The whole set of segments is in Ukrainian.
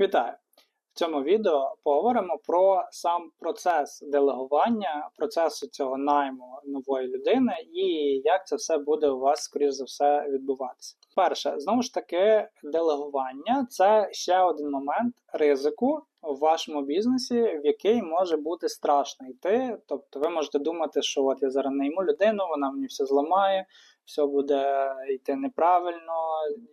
Вітаю! В цьому відео поговоримо про сам процес делегування, процесу цього найму нової людини і як це все буде у вас, скоріш за все, відбуватися. Перше, знову ж таки, делегування це ще один момент ризику в вашому бізнесі, в який може бути страшно йти. Тобто, ви можете думати, що от я зараз найму людину, вона мені все зламає, все буде йти неправильно,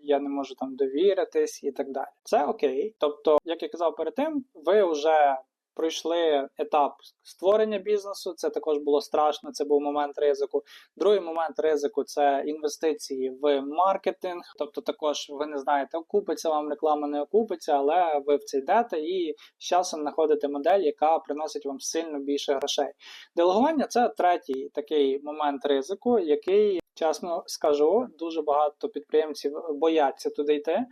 я не можу там довіритись і так далі. Це окей. Тобто, як я казав перед тим, ви вже пройшли етап створення бізнесу. Це також було страшно. Це був момент ризику. Другий момент ризику це інвестиції в маркетинг. Тобто, також ви не знаєте, окупиться вам реклама, не окупиться, але ви в це йдете і з часом знаходите модель, яка приносить вам сильно більше грошей. Делегування це третій такий момент ризику, який. Чесно скажу, дуже багато підприємців бояться туди йти,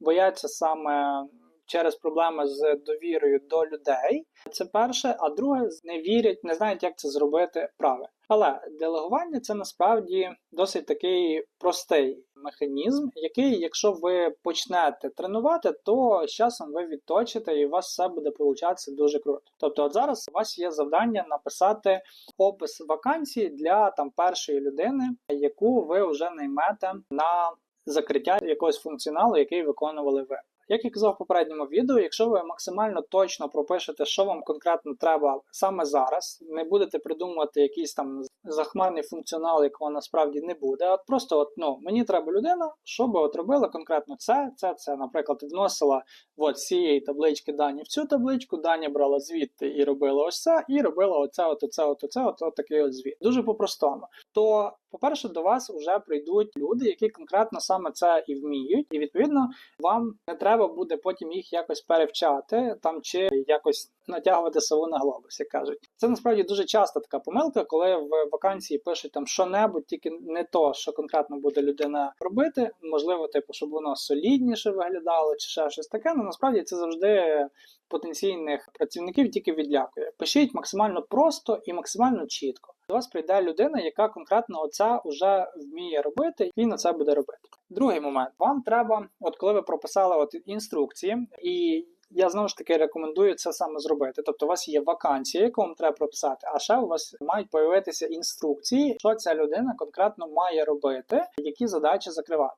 бояться саме через проблеми з довірою до людей. Це перше, а друге, не вірять, не знають, як це зробити правильно. Але делегування це насправді досить такий простий механізм, який, якщо ви почнете тренувати, то з часом ви відточите і у вас все буде получатися дуже круто. Тобто, от зараз у вас є завдання написати опис вакансії для там першої людини, яку ви вже наймете на закриття якогось функціоналу, який виконували ви. Як я казав в попередньому відео, якщо ви максимально точно пропишете, що вам конкретно треба саме зараз, не будете придумувати якийсь там захмарний функціонал, якого насправді не буде. От просто от, ну, мені треба людина, щоб от робила конкретно це, це, це. Наприклад, вносила от з цієї таблички дані в цю табличку, дані брала звідти і робила ось це, і робила оце, от, оце, от, оце, от, от такий от звіт. Дуже по-простому. То, по-перше, до вас вже прийдуть люди, які конкретно саме це і вміють, і відповідно вам не треба буде потім їх якось перевчати там чи якось натягувати сову на глобус, як кажуть. Це насправді дуже часто така помилка, коли в вакансії пишуть там що-небудь, тільки не то, що конкретно буде людина робити. Можливо, типу, щоб воно солідніше виглядало, чи ще щось таке. але насправді це завжди потенційних працівників тільки відлякує. Пишіть максимально просто і максимально чітко. До вас прийде людина, яка конкретно оце вже вміє робити, і на це буде робити. Другий момент вам треба, от коли ви прописали от інструкції, і я знову ж таки рекомендую це саме зробити. Тобто, у вас є вакансія, яку вам треба прописати, а ще у вас мають появитися інструкції, що ця людина конкретно має робити, які задачі закривати.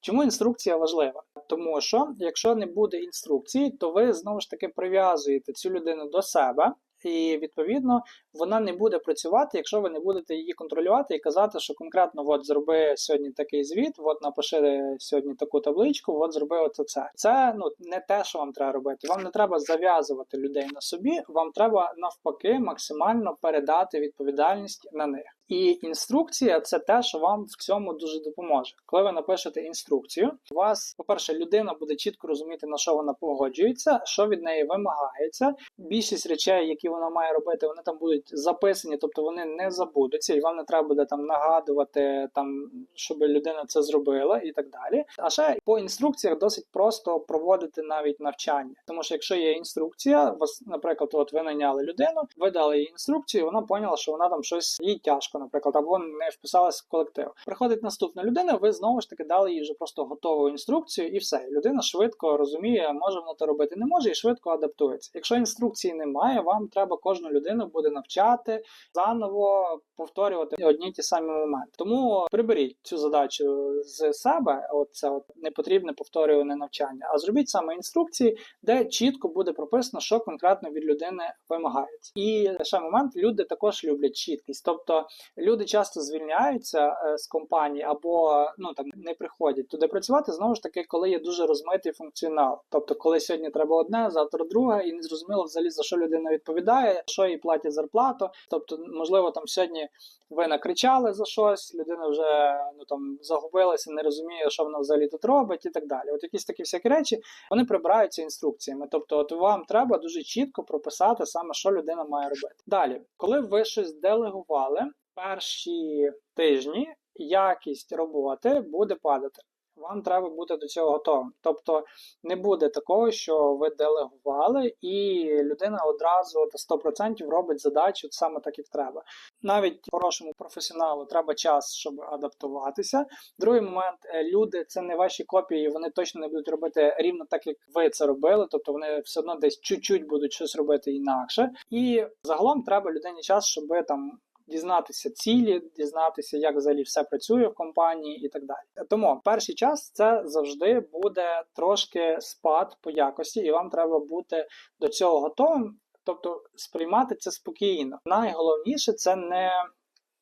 Чому інструкція важлива? Тому що якщо не буде інструкції, то ви знову ж таки прив'язуєте цю людину до себе і відповідно вона не буде працювати, якщо ви не будете її контролювати і казати, що конкретно от зроби сьогодні такий звіт, от напиши сьогодні таку табличку, от зроби оце це. Це ну не те, що вам треба робити. Вам не треба зав'язувати людей на собі, вам треба навпаки максимально передати відповідальність на них. І інструкція це те, що вам в цьому дуже допоможе. Коли ви напишете інструкцію, у вас, по-перше, людина буде чітко розуміти, на що вона погоджується, що від неї вимагається. Більшість речей, які вона має робити, вони там будуть записані, тобто вони не забудуться, і вам не треба буде там нагадувати, там, щоб людина це зробила і так далі. А ще по інструкціях досить просто проводити навіть навчання. Тому що якщо є інструкція, вас, наприклад, от ви найняли людину, ви дали їй інструкцію, вона поняла, що вона там щось їй тяжко наприклад, або не вписалась в колектив. Приходить наступна людина, ви знову ж таки дали їй вже просто готову інструкцію, і все. Людина швидко розуміє, може вона то робити, не може, і швидко адаптується. Якщо інструкції немає, вам треба кожну людину буде навчати заново повторювати одні ті самі моменти. Тому приберіть цю задачу з себе, от це от непотрібне повторюване навчання, а зробіть саме інструкції, де чітко буде прописано, що конкретно від людини вимагається. І ще момент люди також люблять чіткість, тобто люди часто звільняються е, з компанії або ну там не приходять туди працювати. Знову ж таки, коли є дуже розмитий функціонал. Тобто, коли сьогодні треба одне, завтра друге, і не зрозуміло взагалі за що людина відповідає, що їй платять зарплату. Тобто, можливо, там сьогодні ви накричали за щось, людина вже ну там загубилася, не розуміє, що вона взагалі тут робить, і так далі. От якісь такі всякі речі вони прибираються інструкціями. Тобто, от вам треба дуже чітко прописати саме, що людина має робити. Далі, коли ви щось делегували, перші тижні якість роботи буде падати. Вам треба бути до цього готовим. Тобто не буде такого, що ви делегували, і людина одразу до 100% робить задачу саме так, як треба. Навіть хорошому професіоналу треба час, щоб адаптуватися. Другий момент, е, люди це не ваші копії, вони точно не будуть робити рівно так, як ви це робили. Тобто вони все одно десь чуть-чуть будуть щось робити інакше. І загалом треба людині час, щоб там. Дізнатися цілі, дізнатися, як взагалі все працює в компанії і так далі. Тому перший час це завжди буде трошки спад по якості, і вам треба бути до цього готовим, тобто сприймати це спокійно. Найголовніше це не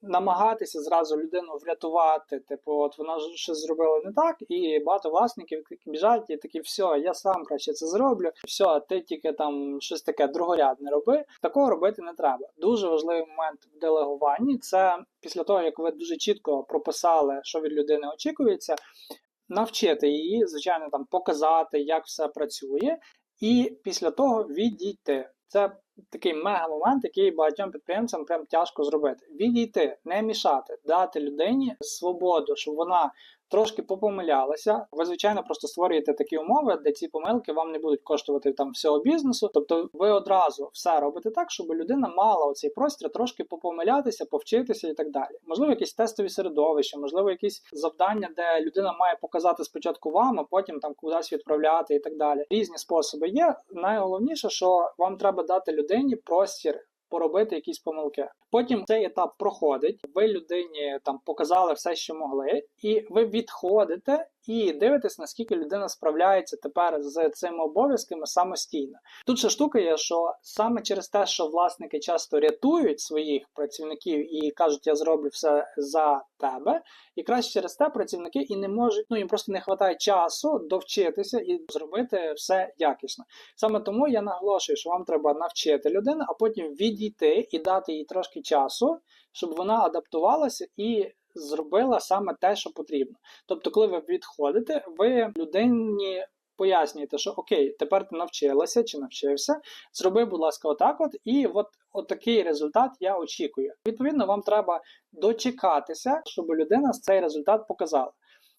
намагатися зразу людину врятувати. Типу, от вона ж щось зробила не так, і багато власників біжать і такі, все, я сам краще це зроблю. Все, ти тільки там щось таке другорядне роби. Такого робити не треба. Дуже важливий момент в делегуванні це після того, як ви дуже чітко прописали, що від людини очікується. Навчити її, звичайно, там показати, як все працює, і після того відійти. Це такий мега момент, який багатьом підприємцям прям тяжко зробити. Відійти, не мішати, дати людині свободу, щоб вона трошки попомилялася. Ви, звичайно, просто створюєте такі умови, де ці помилки вам не будуть коштувати там всього бізнесу. Тобто, ви одразу все робите так, щоб людина мала оцей простір трошки попомилятися, повчитися і так далі. Можливо, якісь тестові середовища, можливо, якісь завдання, де людина має показати спочатку вам, а потім там кудись відправляти і так далі. Різні способи є. Найголовніше, що вам треба дати людині простір. Поробити якісь помилки. Потім цей етап проходить. Ви людині там показали все, що могли, і ви відходите і дивитесь, наскільки людина справляється тепер з цими обов'язками самостійно. Тут ще штука є, що саме через те, що власники часто рятують своїх працівників і кажуть, я зроблю все за тебе, якраз через те працівники і не можуть, ну їм просто не вистачає часу довчитися і зробити все якісно. Саме тому я наголошую, що вам треба навчити людину, а потім відійти і дати їй трошки часу, щоб вона адаптувалася і зробила саме те, що потрібно. Тобто, коли ви відходите, ви людині. Пояснюєте, що окей, тепер ти навчилася чи навчився, зроби, будь ласка, отак, от, і от, от такий результат я очікую. Відповідно, вам треба дочекатися, щоб людина цей результат показала.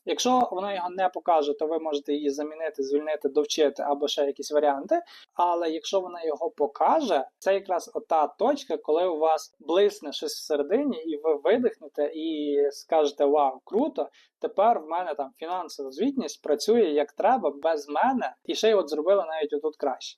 Якщо вона його не покаже, то ви можете її замінити, звільнити, довчити або ще якісь варіанти. Але якщо вона його покаже, це якраз ота точка, коли у вас блисне щось всередині, і ви видихнете і скажете Вау, круто! Тепер в мене там фінансова звітність працює як треба без мене, і ще й от зробили навіть отут краще.